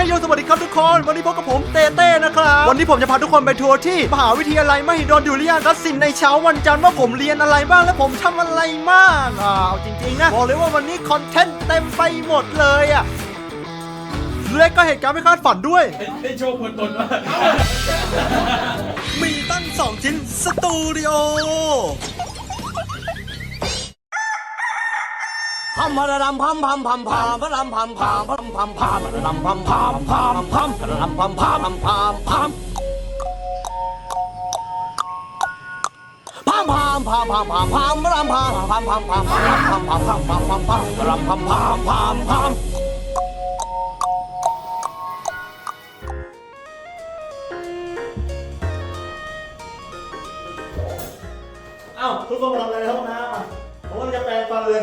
ฮ้ยโยสวัสดีครับทุกคน วันนี้พบกับผมเต้เต้นะครับ วันนี้ผมจะพาทุกคนไปทัวร์ที่มหาวิทยาลัยมหิดลดุริยางคศิลป์ในเช้าวันจันทร์ว่าผมเรียนอะไรบ้างและผมทำอะไรบ้างอ่าเอาจริงๆนะบอกเลยว่าวันนี้คอนเทนต์เต็มไปหมดเลยอะและก็เหตุการณ์ไม่คาดฝันด้วยได้โชว์คนตนว่ามีตั้งสองชิ้นสตูดิโอ พัมพะระดำพัมพัมพัมพามพะรำพัมพามพัมพัมพามพระดำพัมพามพามพัมพระดำพัมพามพัมพามพามพามพามพามพามพามพามพะรำพามพามพามพามพามพามพามพามพามพามพามพะรำพัมพามพามพามเอ้าทุกคนมาทำอะไรในห้องน้ำอะผมกำลังจะแปรงฟันเลย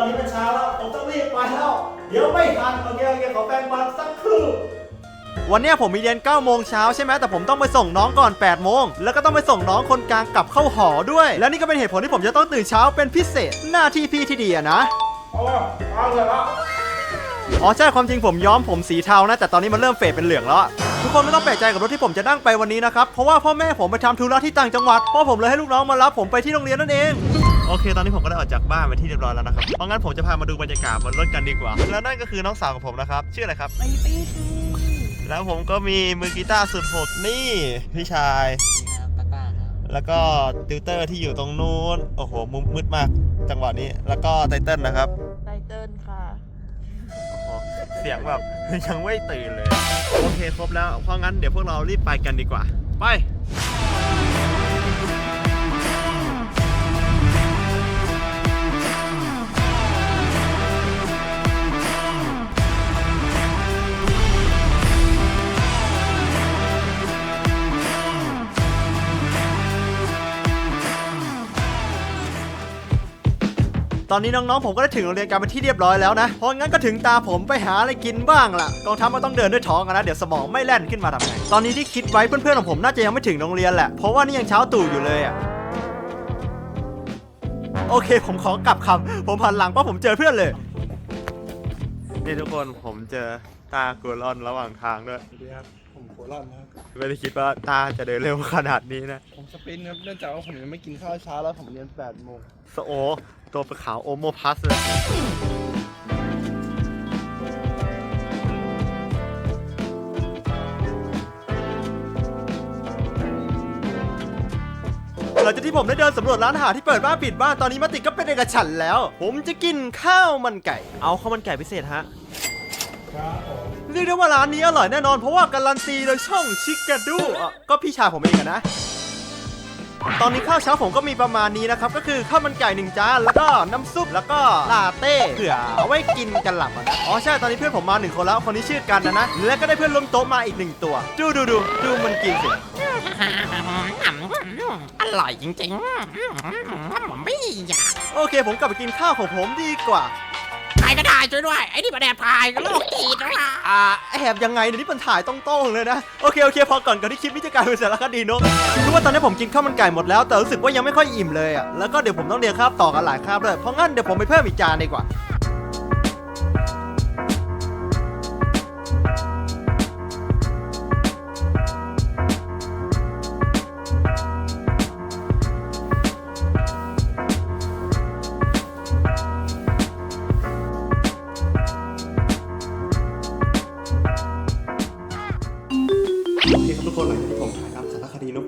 อตอนนี้เป็นเช้าแล้ว ผมต้องรีบไปแล้ว เดี๋ยวไม่ทันโอเคโอเคขอแปรงฟันสักครู่วันเนี้ยผมมีเรียน9โมงเช้าใช่ไหมแต่ผมต้องไปส่งน้องก่อน8โมงแล้วก็ต้องไปส่งน้องคนกลางกลับเข้าหอด้วย และนี่ก็เป็นเหตุผลที่ผมจะต้องตื่นเช้าเป็นพิเศษหน้าที่พี่ที่ดีอะนะอ๋อใช่ความจริงผมย้อมผมสีเทานะแต่ตอนนี้มันเริ่มเฟดเป็นเหลืองแล้วอะทุกคนไม่ต้องแปลกใจกับรถที่ผมจะนั่งไปวันนี้นะครับเพราะว่าพ่อแม่ผมไปทำธุระที่ต่างจังหวัดพ่อผมเลยให้ลูกน้องมารับผมไปที่โรงเรียนนั่นเอง โอเค ตอนนี้ผมก็ได้ออกจากบ้านไปที่เรียบร้อยแล้วนะครับ เพราะงั้นผมจะพามาดูบรรยากาศบนรถกันดีกว่า แล้วนั่นก็คือน้องสาวของผมนะครับ ชื่ออะไรครับแล้วผมก็มีมือกีตาร์สุดโหดนี่พี่ชายแล้วก็ติวเตอร์ที่อยู่ตรงนู้น โอ้โห มุมมืดมาก จังหวะนี้ แล้วก็ไตเติ้ลนะครับ ไตเติ้ลค่ะโอ้โห เสียงแบบ ยังไม่ตื่นเลย โอเค ครบแล้ว เพราะงั้นเดี๋ยวพวกเรารีบไปกันดีกว่า ไป ตอนนี้น้องๆผมก็ได้ถึงโรงเรียนกันเป็นที่เรียบร้อยแล้วนะ เพราะงั้นก็ถึงตาผมไปหาอะไรกินบ้างล่ะกองทัพมันต้องเดินด้วยท้องอะนะเดี๋ยวสมองไม่แล่นขึ้นมาทำไงตอนนี้ที่คิดไว้เพื่อนๆของผมน่าจะยังไม่ถึงโรงเรียนแหละเพราะว่านี่ยังเช้าตู่อยู่เลยอะโอเค ผมขอกลับคำผมผ่านหลังเพราะผมเจอเพื่อนเลยนี่ทุกคนผมเจอตากูรอนระหว่างทางด้วย สวัสดีครับ ผมโคราชนะครับ ไม่ได้คิดว่าตาจะเดินเร็วขนาดนี้นะ ผมสปรินต์ครับเนื่องจากว่าผมยังไม่กินข้าวเช้าแล้วผมเรียน8โมงสโอ ตัวเป็นขาวโอโมพัสเลยหลังจากที่ผมได้เดินสำรวจร้านอาหารที่เปิดบ้านปิดบ้านตอนนี้มติก็เป็นเอกฉันท์แล้ว ผมจะกินข้าวมันไก่ เอาข้าวมันไก่พิเศษฮะ เรียกได้ว่าร้านนี้อร่อยแน่นอนเพราะว่าการันตีโดยช่องชิคกาดูอะก็พี่ชายผมเองอะนะ ตอนนี้ข้าวเช้าผมก็มีประมาณนี้นะครับ ก็คือข้าวมันไก่หนึ่งจานแล้วก็น้ำซุปแล้วก็ลาเต้เผื่อเอาไว้กินกันหลับอะนะอ๋อใช่ตอนนี้เพื่อนผมมาหนึ่งคนแล้วคนนี้ชื่อกันนะนะแล้วก็ได้เพื่อนร่วมโต๊ะมาอีกหนึ่งตัว ดูดูดูดูมันกินสิอร่อยจริงๆผมไม่อยากโอเค ผมกลับไปกินข้าวของผมดีกว่าถ่ายก็ได้ช่วยด้วยไอ้นี่มาแดบถ่ายก็โลกจิตนะอ่าแอบยังไงเดี๋ยวนี้มันถ่ายต้องโต้งๆเลยนะ โอเค โอเค พอก่อนก่อนที่คลิปนี้จะกลายเป็นสารคดีนกคือว่าตอนนี้ผมกินข้าวมันไก่หมดแล้ว แต่รู้สึกว่ายังไม่ค่อยอิ่มเลยอะแล้วก็เดี๋ยวผมต้องเรียนคาบต่อกันหลายคาบเลยเพราะงั้นเดี๋ยวผมไปเพิ่มอีกจานดีกว่า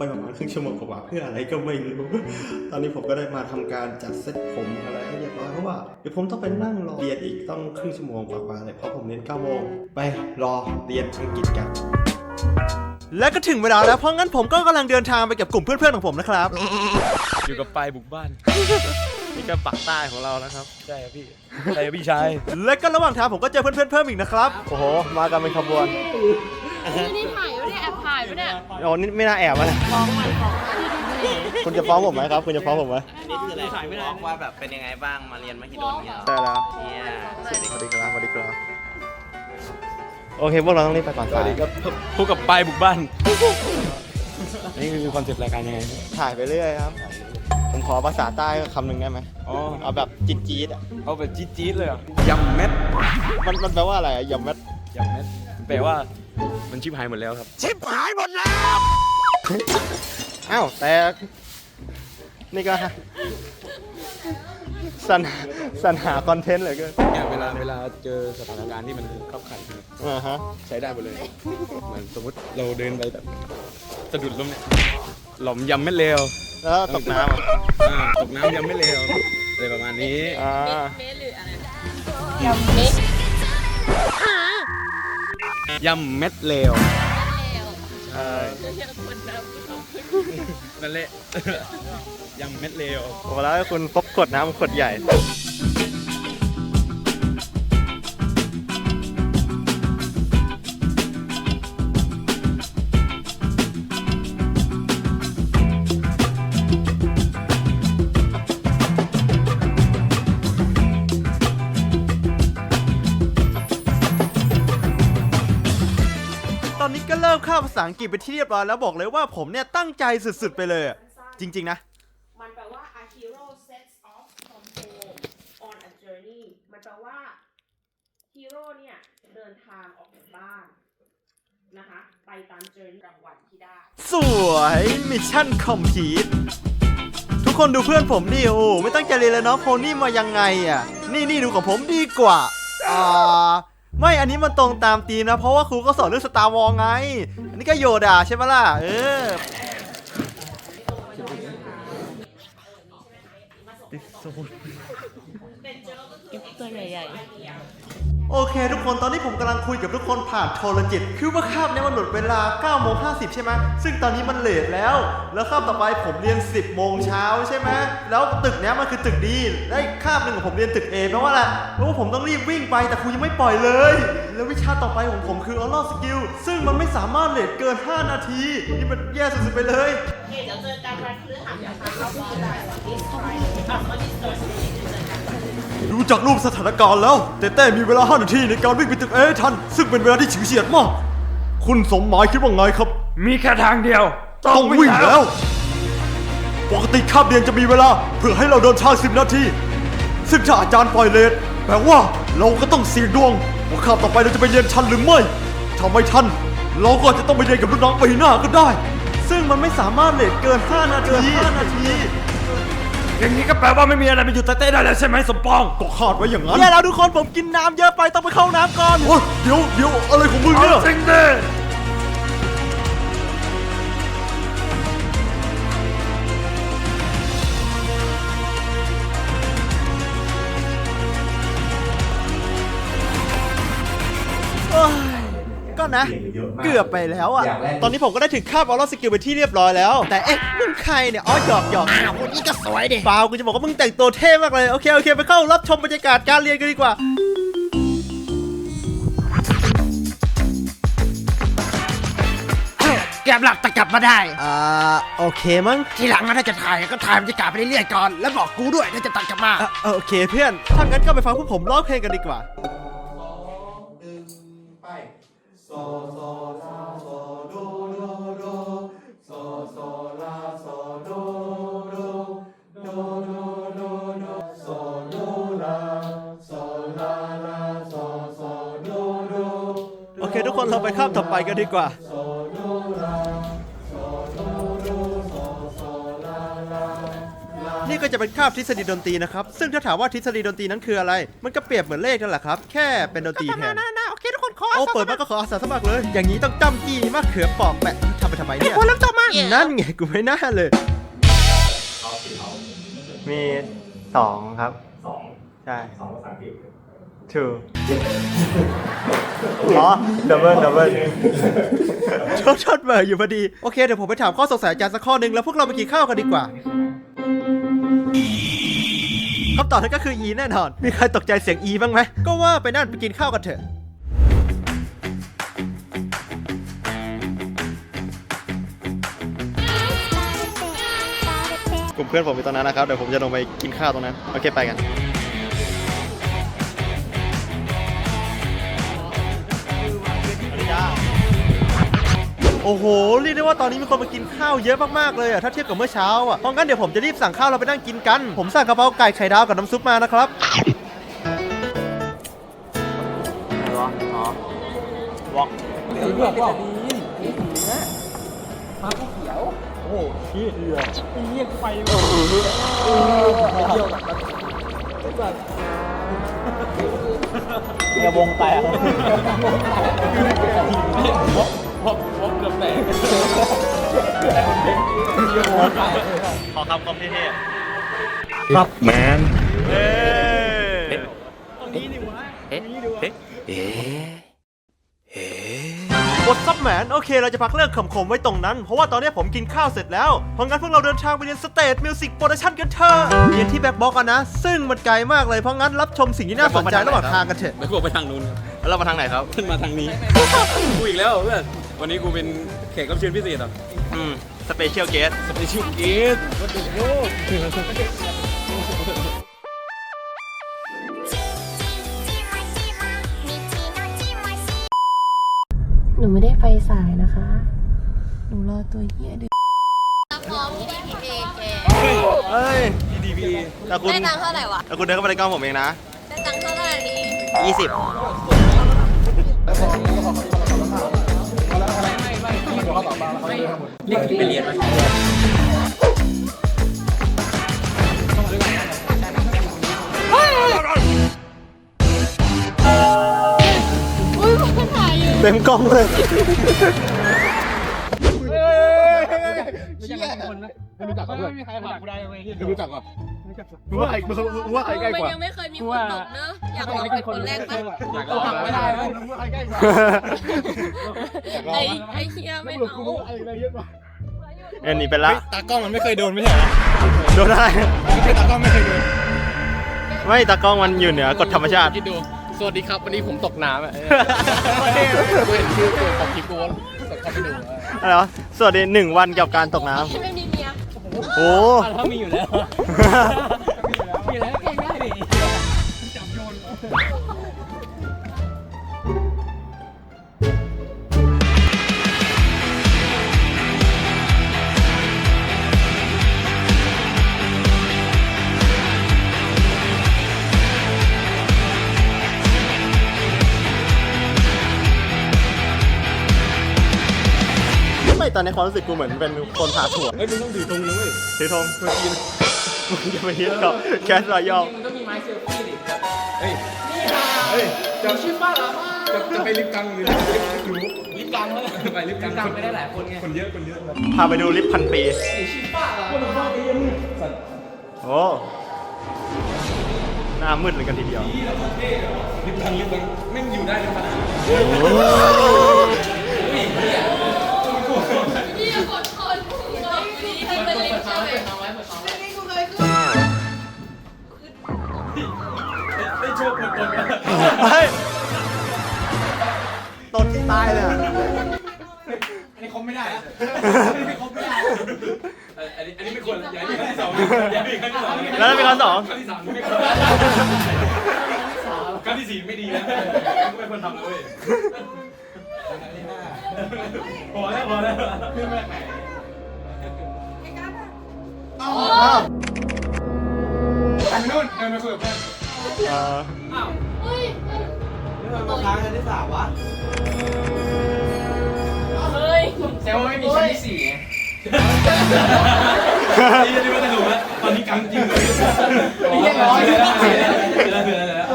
ไปประมาณครึ่งชั่วโมงกว่าๆเพื่ออะไรก็ไม่รู้ ตอนนี้ผมก็ได้มาทำการจัดเซตผมอะไรให้เรียบร้อยเพราะว่าเดี๋ยวผมต้องไปนั่งรอเรียนอีกต้องครึ่งชั่วโมงกว่าๆเลยเพราะผมเรียน9โมงไปรอเรียนอังกฤษกันและก็ถึงเวลาแล้วเพราะงั้นผมก็กำลังเดินทางไปกับกลุ่มเพื่อนๆของผมนะครับ อยู่กับปลายบุกบ้าน นี่ก็ปักใต้ของเรานะครับใช่ครับพี่ใช่ครับพี่ชายและก็ระหว่างทางผมก็เจอเพื่อนๆเพิ่มอีกนะครับ โอ้โห มากันเป็นขบวน นี่ถ่ายไว้เนี่ยแอบถ่ายไว้เนี่ยโอ้นี่ไม่น่าแอบนะฟ้องมันฟ้องมันคุณจะฟ้องผมไหมครับ คุณจะฟ้องผมไหมนี่คืออะไรบอกว่าแบบเป็นยังไงบ้างมาเรียนมหิดลเนี่ยใช่แล้วเนี่ยสวัสดีครับสวัสดีครับโอเคพวกเราต้องรีบไปก่อนสวัสดีครับพบกับปลายบุกบ้านนี่คือคอนเซปต์รายการยังไงถ่ายไปเรื่อยครับผมขอภาษาใต้คำหนึ่งได้ไหมอ๋อเอาแบบจี๊ดจี๊ดๆอะเอาแบบจี๊ดๆเลยเหรอะยำเม็ดมันมันแปลว่าอะไรอะยำเม็ดยำเม็ดแปลว่า มันชิบหายหมดแล้วครับ ชิบหายหมดแล้ว อ้าวแต่นี่ก็สันสันหาคอนเทนต์เหลยเกินเนี่ยเวลาเวลาเจอสถานการณ์ที่มันขับขันนะครับอ่าฮะใช้ได้หมดเลยเหมือนสมมติเราเดินไปแบบสะดุดล้มเนี่ยหล่อมยำเม็ดเลวแล้วตกน้ำอะอ่าตกน้ำยำเม็ดเลวอะไรประมาณนี้อ่า เมหรืออะไรยำเม็ ดเลวใช่นั่นแหละยำเม็ดเลวผมแล้วให้คุณพบขวดน้ำขวดใหญ่ ริ่มเข้าภาษาอังกฤษไปที่เรียบร้อยแล้วบอกเลยว่าผมเนี่ยตั้งใจสุดๆไปเลยอะจริง ๆ นะ มันแปลว่า a hero sets off from home on a journey มันแปลว่าฮีโร่เนี่ยเดินทางออกจากบ้านนะคะไปตาม journey รางวัลที่ได้ สวยมิชชั่นคอมพลีททุกคนดูเพื่อนผมดิโอ้โหไม่ตั้งใจเรียนเลยเนาะโพนี่มายังไงอะ นี่นี่ดูของผมดีกว่า อ่า ไม่อันนี้มันตรงตามธีมนะ เพราะว่าครูก็สอนเรื่องสตาร์วอลไง อันนี้ก็โยดาใช่ไหมล่ะ เออ ตัวใหญ่โอเค ทุกคนตอนนี้ผมกำลังคุยกับทุกคนผ่านโทรจิต คือว่าคาบเนี้มันหมดเวลา9โมง50 ใช่ไหมซึ่งตอนนี้มันเลทแล้ว แล้วคาบต่อไปผมเรียน 10 โมงเช้าใช่ไหมแล้วตึกเนี้ยมันคือตึกดีและอีกคาบหนึ่งของผมเรียนตึก A แปลว่าอะไรเพราะว่าผมต้องรีบวิ่งไปแต่ครูยังไม่ปล่อยเลย แล้ววิชาต่อไปของผมคือ oral skill ซึ่งมันไม่สามารถเลทเกิน 5 นาทีนี่มันแย่สุดๆไปเลย เคเดี๋ยวเจอกันวันพฤหัสนะคะเราก็จะได้วันที่ Friday อะวันที่ Thursday เจอกันดูจากรูปสถานการณ์แล้วเต้เต้มีเวลา 5 นาทีในการวิ่งไปตึก A ให้ทัน ซึ่งเป็นเวลาที่ฉิวเฉียดมาก คุณสมหมายคิดว่าไงครับ มีแค่ทางเดียว ต้องวิ่งแล้ว ปกติคาบเรียนจะมีเวลา เพื่อให้เราเดินทาง 10 นาที ซึ่งถ้าอาจารย์ปล่อยเลทแปลว่าเราก็ต้องเสี่ยงดวงว่าคาบต่อไปเราจะไปเรียนทันหรือไม่ถ้าไม่ทัน เราก็อาจจะต้องไปเรียนกับรุ่นน้องปีหน้าก็ได้ ซึ่งมันไม่สามารถเลทเกิน5นาที5นาทีอย่างนี้ก็แปลว่าไม่มีอะไรไปอยู่ใต้เต้ได้แล้วใช่ไหมสมปองก็คาดไว้อย่างนั้นแย่แล้วทุกคนผมกินน้ำเยอะไปต้องไปเข้าน้ำก่อนโอ้ยเดี๋ยวเดี๋ยวอะไรของมึงเนี่ยจริงดิ นะ เกือบไปแล้วอะ ตอนนี้ผมก็ได้ถึงคาบออลสกิลไปที่เรียบร้อยแล้ว แต่เอ๊ะมึงใครเนี่ย อ๋อหยอกหยอกอ้าวคนนี้ก็สวยดิเปล่ากูจะบอกว่ามึงแต่งตัวเท่มากเลย โอเค โอเค ไปเข้ารับชมบรรยากาศการเรียนกันดีกว่าเกือบหลับแต่กลับมาได้ อ่า โอเคมั้ง ทีหลังนะถ้าจะถ่ายก็ถ่ายบรรยากาศไปเรื่อยๆก่อน แล้วบอกกูด้วยถ้าจะตัดกลับมาอะโอเคเพื่อน ถ้างั้นก็ไปฟังพวกผมร้องเพลงกันดีกว่า โอเค ทุกคนเราไปข้ามต่อไปกันดีกว่านี่ก็จะเป็นคาบทฤษฎีดนตรีนะครับ ซึ่งถ้าถามว่าทฤษฎีดนตรีนั้นคืออะไร มันก็เปรียบเหมือนเลขนั่นแหละครับ แค่เป็นดนตรีแทน นะโอเคทุกคนขอโอ้เปิดมาก็ขออาสาสมัครเลย อย่างนี้ต้องจ้ำจี้มะเขือปอกแปะทำไปทำไมเนี่ย คนเริ่มต่อมานั่นไงกูไม่น่าเลย มีสองครับ สองใช่สองภาษาอังกฤษ two อ๋อดับเบิลดับเบิลชดชดเบอร์อยู่พอดี โอเค เดี๋ยวผมไปถามข้อสงสัยอาจารย์สักข้อหนึ่งแล้วพวกเราไปกินข้าวกันดีกว่าคำตอบนั้นก็คือ E แน่นอน มีใครตกใจเสียง E บ้างไหม ก็ว่าไปนั่นไปกินข้าวกันเถอะ ลุ่มเพื่อนผมอยู่ตรงนั้นนะครับ เดี๋ยวผมจะลงไปกินข้าวตรงนั้น โอเคไปกันโอ้โหเรียกได้ว่าตอนนี้มีคนมากินข้าวเยอะมากๆเลยอะถ้าเทียบกับเมื่อเช้าอะเพราะงั้นเดี๋ยวผมจะรีบสั่งข้าวเราไปนั่งกินกัน ผมสั่งกะเพราไก่ไข่ดาวกับน้ำซุปมานะครับวอกสีเหลืองเปล่าสีสีนะฟ้าผู้เขียว หชี้เรือไอ้เรียไฟเออเออไปเที่ยวกับแบบเรือวงแตกพบพบเกือบแตกขอคำคอมเท่ครับแมนๆเอ้บ ทซับแมนโอเค เราจะพักเรื่องขำขมไว้ตรงนั้น เพราะว่าตอนนี้ผมกินข้าวเสร็จแล้ว เพราะงั้นพวกเราเดินทางไปเรียนสเตทมิวสิกโปรดักชั่นกันเถอะเรียนที่แบ็คบ็อกกันนะ ซึ่งมันไกลมากเลย เพราะงั้นรับชมสิ่งที่น่าสนใจระหว่างทางกันเถอะแล้วกูบอกไปทางนู้นครับแล้วเรามาทางไหนครับขึ้นมาทางนี้ กูอีกแล้วเพื่อนวันนี้กูเป็นแขกรับเชิญพิเศษอะอืมสเปเชียลเกสสเปเชียลเกสวัดเดโย ไปสายนะคะ หนูรอตัวเฮียเดือพร้อมที่ดีพีเพแกเอ้ยดีพีแต่คุณได้ตังค์เท่าไหร่วะแต่คุณเดินเข้าไปในกล้องผมเองนะ ได้ตังค์เท่าไหร่ดี20นี่คือไปเรียนไห เต็มกล้องเลยไม่มีใครผ่านกูได้เลยไม่รู้จักป่ะรู้ว่าใครรู้ว่าใครใกล้มันกว่ายังไม่เคยมีคนตกเนอะอยากลองเป็นคนแรกปะอยากลองไม่ได้รู้ว่าใครใกล้กว่าไอ้ไอ้เฮียไม่เอาเอ็นนี่ไปละตากล้องมันไม่เคยโดนไม่ใช่หรอโดนได้ตากล้องไม่เคยโดนไม่ตากล้องมันอยู่เหนือกฎธรรมชาติคิดดู สวัสดีครับ วันนี้ผมตกน้ำอะกูเห็นชื่อตัวของคลิปกูกดเข้าไปดูอะไรวะสวัสดีหนึ่งวันกับการตกน้ไม่มีเมียำโอ้ ถ้ามีอยู่แล้วมี ตอนนี้ความรู้สึกกูเหมือนเป็นคนผ่าถั่วเฮ้ยมึงต้องถือธงนะเว้ยถือธงเมื่อกี้มึงจะไปฮิตกับแคสรอยอลมันต้องมีไม้เซลฟี่ดิเฮ้ยเฮ้ยจะชื่อป้าละจะจะไปลิฟต์กลางหรือลิฟต์รู้ลิฟต์กลางแล้วไปลิฟต์กลางกลางไปได้หลายคนไงคนเยอะคนเยอะพาไปดูลิฟต์พันปีชื่อป้าละโอ้หน้ามืดเลยกันทีเดียวลิฟต์กลางลิฟต์กลางแม่งอยู่ได้ในขนาดพี่ เฮ้ยตดตายเลยอะอันนี้คมไม่ได้อะอันนี้คมไม่ได้อันนี้อันนี้ไม่ควรอย่าให้มีครั้งที่สองอย่าให้มีครั้งที่สองแล้วถ้าเป็นครั้งสอง ครั้งที่สามไม่ควรครั้งที่สี่ไม่ดีนะไม่ควรทำเลยพอแล้วพอแล้วไม่ไม่ไม่อ้าวไปนู่นเดินไปคุยกับเพื่อน เอ่อ เฮ้ย แต่ว่าไม่มีชั้นที่สี่ไงนี่นี่ว่าจะรู้ว่าตอนนี้กังจริงเลยนี่ยังน้อยเดี๋ยวเดี๋ยวเดี๋ยวเดี๋ยว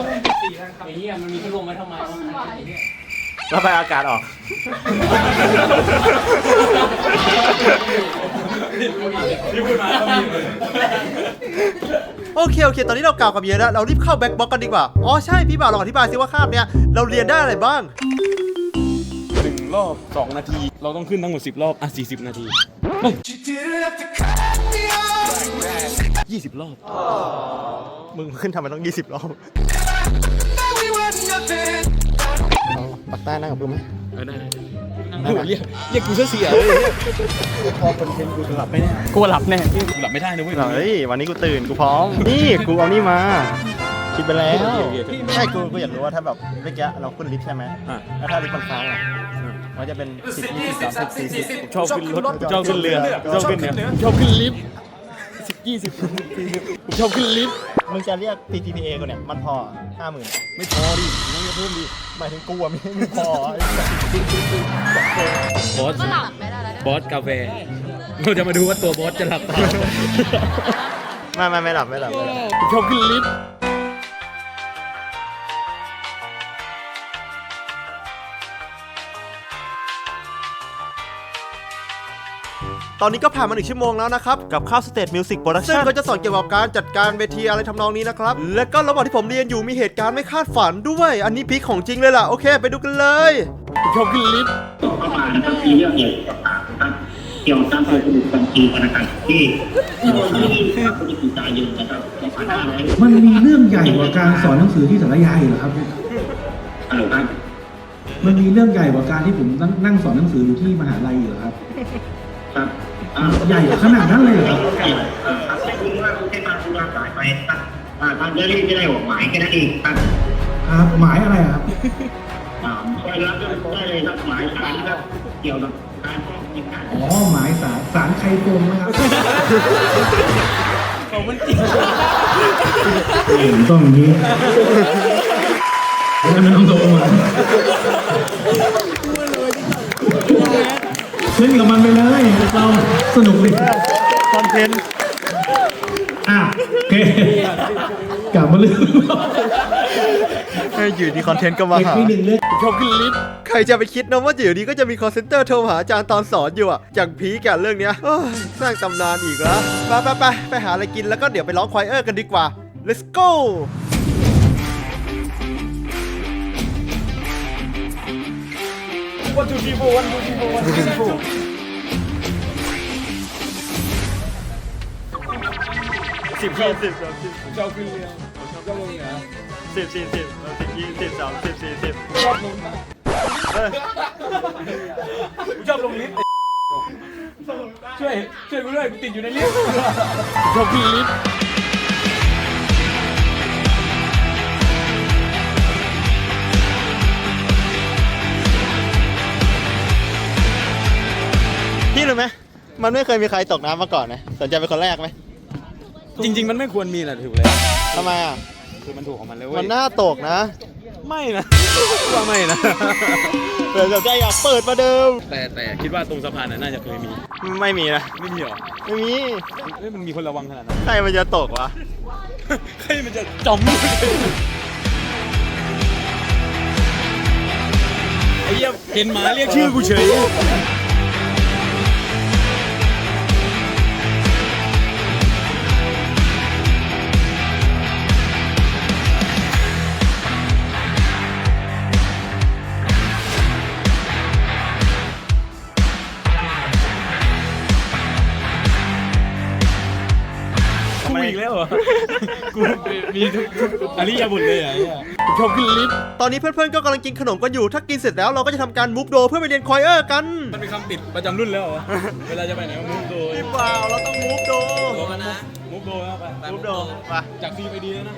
ไอ้เหี้ยมันมีพัดลมไว้ทำไมวะระบายอากาศออก ที่พูดมาก็มีเลยโอเคโอเค ตอนนี้เรากล่าวกับเยอะแล้ว เรารีบเข้าแบ็คบ็อกกันดีกว่า อ๋อใช่พี่บ่าวลองอธิบายซิว่าคาบเนี้ยเราเรียนได้อะไรบ้าง หนึ่งรอบสองนาที เราต้องขึ้นทั้งหมดสิบรอบ อะสี่สิบนาทียี่สิบรอบ มึงขึ้นทำไมต้อง 20รอบ ปักใต้นั่งกับกูไหมเออได้โอ้โหเรียกเรียกกูเสียเสียเลยพอคนเทนกูจะหลับไหมเนี่ยกูหลับแน่หลับไม่ได้นะเว้ยเฮ้ยวันนี้กูตื่นกูพร้อม นี่กูเอานี่มาคิดไปแล้วโอเคโอเคใช่กูกูอยากรู้ว่าถ้าแบบเมื่อกี้เราขึ้นลิฟต์ใช่ไหมอะแล้วถ้าลิฟต์มันค้างอะมันจะเป็น10 20 30 40ชอบขึ้นรถชอบขึ้นเรือชอบขึ้นเนี่ยชอบขึ้นลิฟต์ สิบยี่สิบผมชอบขึ้นลิฟต์มึงจะเรียก PTPA กูเนี่ย มันพอห้าหมื่นไม่พอดิต้องเพิ่มดิหมายถึงกูอะไม่ไม่พอกูบอสบอสกาแฟเราจะมาดูว่าตัวบอสจะหลับเปล่าไม่ไม่ไม่หลับไม่หลับไม่หลับชอบขึ้นลิฟต์ ตอนนี้ก็ผ่านมาหนึ่งชั่วโมงแล้วนะครับ กับข้าวสเตทมิวสิกโปรดักชั่นซึ่งก็จะสอนเกี่ยวกับการจัดการเวทีอะไรทำนองนี้นะครับ และก็ระหว่างที่ผมเรียนอยู่มีเหตุการณ์ไม่คาดฝันด้วย อันนี้พีคของจริงเลยล่ะ โอเค ไปดูกันเลยชอบขึ้นลิฟต์เข้ามานะครับมีเรื่องเกี่ยวกับนะครับเกี่ยวกับการเปิดสมุดบัญชีธนาคารที่ที่วันที่พฤศจิกายนนะครับ2500มันมีเรื่องใหญ่กว่าการสอนหนังสือที่สารยาอีกเหรอครับฮัลโหลครับมันมีเรื่องใหญ่กว่าการที่ผมนั่งนั่งสอนหนังสืออยู่ที่มหาลัยอีกเหรอครับ ครับอ่าใหญ่ขนาดนั้นเลยเหรอครับอ่าครับแต่คุณว่าคุณให้มาคุณว่าสายไปครับอ่าทางเจ้าหน้าที่ไม่ได้ออกหมายแค่นั้นเองครับครับ หมายอะไรครับอ่าช่วยรับได้เลยครับหมายสารครับเกี่ยวกับการฟ้องจริงนอ๋อหมายสารสารใครโกงนะครับเขามันจริงผมต้องอย่างนี้ไม่ต้องโดนมัน เล่นกับมันไปเลยเราสนุกดิคอนเทนต์อะโอเคกลับมาเรื่องอยู่ดีคอนเทนต์ก็มาเด็กหาที่หนึ่งเลือกชอบขึ้นลิฟต์ใครจะไปคิดนะว่าอยู่ดีก็จะมีคอ l เซนเตอร์โทรหาอาจารย์ตอนสอนอยู่อะจากพีแกเรื่องเนี้ยเอ้ยสร้างตำนานอีกแล้วไปไปไปไปหาอะไรกินแล้วก็เดี๋ยวไปร้องควายเออร์กันดีกว่า let's go วันทูทีโฟวันทูทีโฟวันทูทีโฟสิบยี่สิบสามสิบชอบขึ้นเรือชอบลงเหนือสิบสี่สิบสิบยี่สิบสามสิบสี่สิบชอบลงนะกูชอบลงลิฟต์ช่วยช่วยกูด้วยกูติดอยู่ในลิฟต์ชอ พี่รู้ไหมมันไม่เคยมีใครตกน้ำมาก่อนนะสนใจเป็นคนแรกไหมจริง ๆ มันไม่ควรมีแหละถูกแล้วทำไมอะคือมันถูกของมันเลยเว้ยมันน่าตกนะไม่นะว่าไม่นะเผื่อแบบใจอยากเปิดมาเดิม แต่แต่คิดว่าตรงสะพานน่ะน่าจะเคยมีไม่มีนะไม่มีหรอไม่มีเอ้ยมันมีคนระวังขนาดนั้นใครมันจะตกวะใครมันจะจมไอ้เหี้ยเห็นหมาเรียกชื่อกูเฉย กูอีกแล้วเหรอกูมีทุกทุกอริยบุตรเลยอะไอ้เหี้ยกูชอบขึ้นลิฟต์ตอนนี้เพื่อนๆก็กำลังกินขนมกันอยู่ ถ้ากินเสร็จแล้วเราก็จะทำการมูฟโดเพื่อไปเรียนควายเออร์กัน มันเป็นคำติดประจำรุ่นแล้วเหรอ เวลาจะไปไหนก็มุกโดยพี่เปล่าเราต้องมูฟโดโดนนะมุกโดแล้วไปมูฟโดไปจากซีไปดีแล้วนะ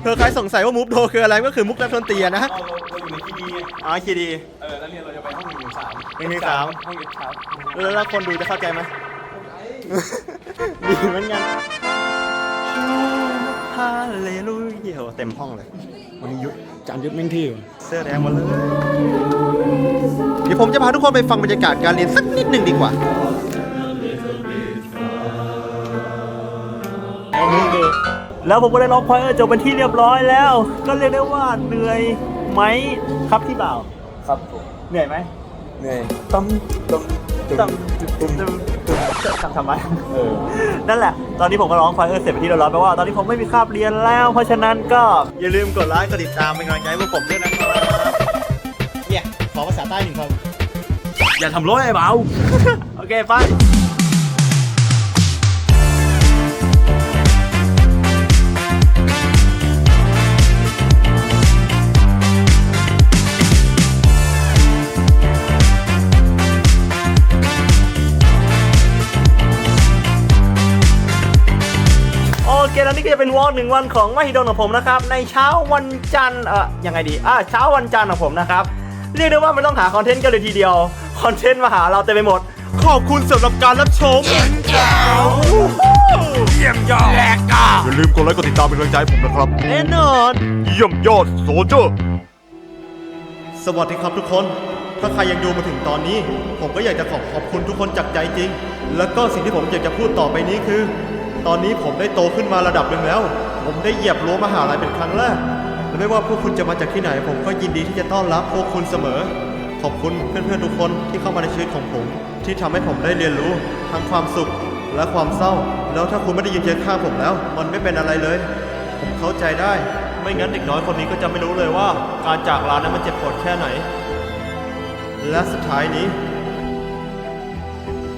เพื่อใครสงสัยว่ามูฟโดคืออะไรก็คือมุกนักดนตรีอะนะเราเราอยู่ในที่ดีไงอ๋อคีดีเออแล้วเรียนเราจะไปห้องหนึ่งหนึ่งสามหนึ่งหนึ่งสามห้องเอ็ดครับแล้วคนดูจะเข้าใจไหมดีเหมือนกัน ฮาเลลูยาเต็มห้องเลย วันนี้ยุทธจานยุทธแม่งที่เสื้อแดงหมดเลย เดี๋ยวผมจะพาทุกคนไปฟังบรรยากาศการเรียนสักนิดหนึ่งดีกว่า แล้วมุกโดแล้วผมก็ได้ร้องควายเออร์จบเป็นที่เรียบร้อยแล้ว ก็เรียกได้ว่าเหนื่อยไหมครับพี่บ่าว ครับผม เหนื่อยไหม เหนื่อยต้มต้มตึมตึมตึมตึมทำทำไมเออนั่นแหละ ตอนนี้ผมก็ร้องควายเออร์เสร็จไปนที่เรียบร้อยแปลว่าตอนนี้ผมไม่มีคาบเรียนแล้ว เพราะฉะนั้นก็อย่าลืมกดไลค์กดติดตามเป็นกำลังใจให้พวกผมด้วยนะครับเนี่ยขอภาษาใต้หนึ่งคำอย่าทำร้อยไอ้เบาโอเคไป โอเคแล้วนี่ก็จะเป็นวอล์กหนึ่งวันของมหิดลของผมนะครับในเช้าวันจันทร์เอ่อยังไงดีอ่าเช้าวันจันทร์ของผมนะครับเรียกได้ว่าไม่ต้องหาคอนเทนต์กันเลยทีเดียวคอนเทนต์มาหาเราเต็มไปหมด ขอบคุณสำหรับการรับชมเยี่ยมยอดแลกาอย่าลืมกดไลค์กดติดตามเป็นกำลังใจให้ผมนะครับ แน่นอนเยี่ยมยอดโซเจอร์สวัสดีครับทุกคน ถ้าใครยังดูมาถึงตอนนี้ ผมก็อยากจะขอขอบคุณทุกคนจากใจจริง แล้วก็สิ่งที่ผมอยากจะพูดต่อไปนี้คือ ตอนนี้ผมได้โตขึ้นมาระดับหนึ่งแล้ว ผมได้เหยียบรั้วมหาลัยเป็นครั้งแรกและไม่ว่าพวกคุณจะมาจากที่ไหน ผมก็ยินดีที่จะต้อนรับพวกคุณเสมอ ขอบคุณเพื่อนๆทุกคนที่เข้ามาในชีวิตของผม ที่ทำให้ผมได้เรียนรู้ทั้งความสุขและความเศร้า แล้วถ้าคุณไม่ได้ยืนเคียงข้างผมแล้ว มันไม่เป็นอะไรเลย ผมเข้าใจได้ ไม่งั้นเด็กน้อยคนนี้ก็จะไม่รู้เลยว่า การจากลานั้นมันเจ็บปวดแค่ไหน และสุดท้ายนี้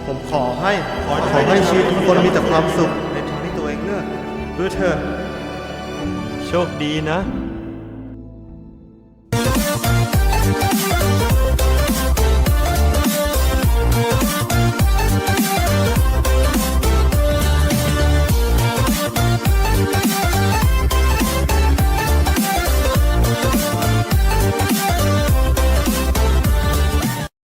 ผมขอให้ขอให้ชีวิตทุกคนมีแต่ความสุข เอเลือกด้วยเธอ โชคดีนะ